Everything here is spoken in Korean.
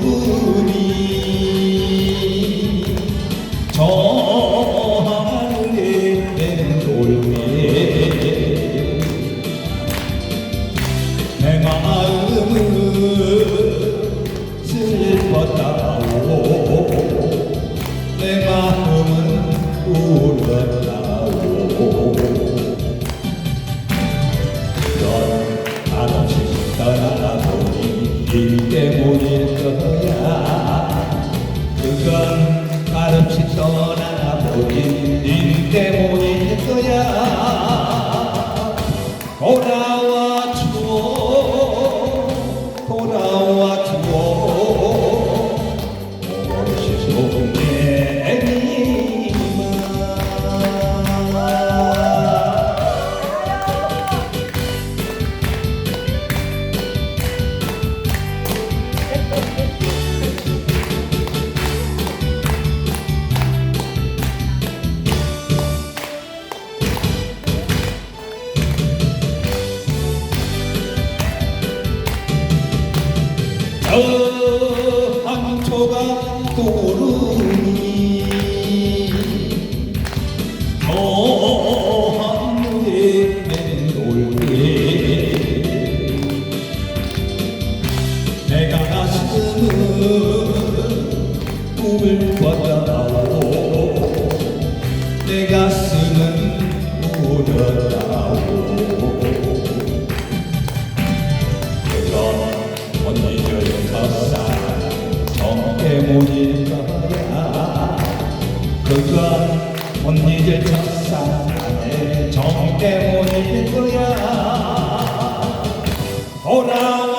구름이 저 하늘에 내돌때 내 마음은 슬펐다고 내 마음은 울었다고 넌 한없이 떠나보니 그건 한없이 떠나보니 일 때문일 한 초가 구름이 저 하늘에 맴돌게. 내가 가슴은 꿈을 꿨다오 내 가슴은 울었다오 그건 언니들 첫사랑 오일 거야 그건 언니들 첫사랑의 정때문일 거야 돌아와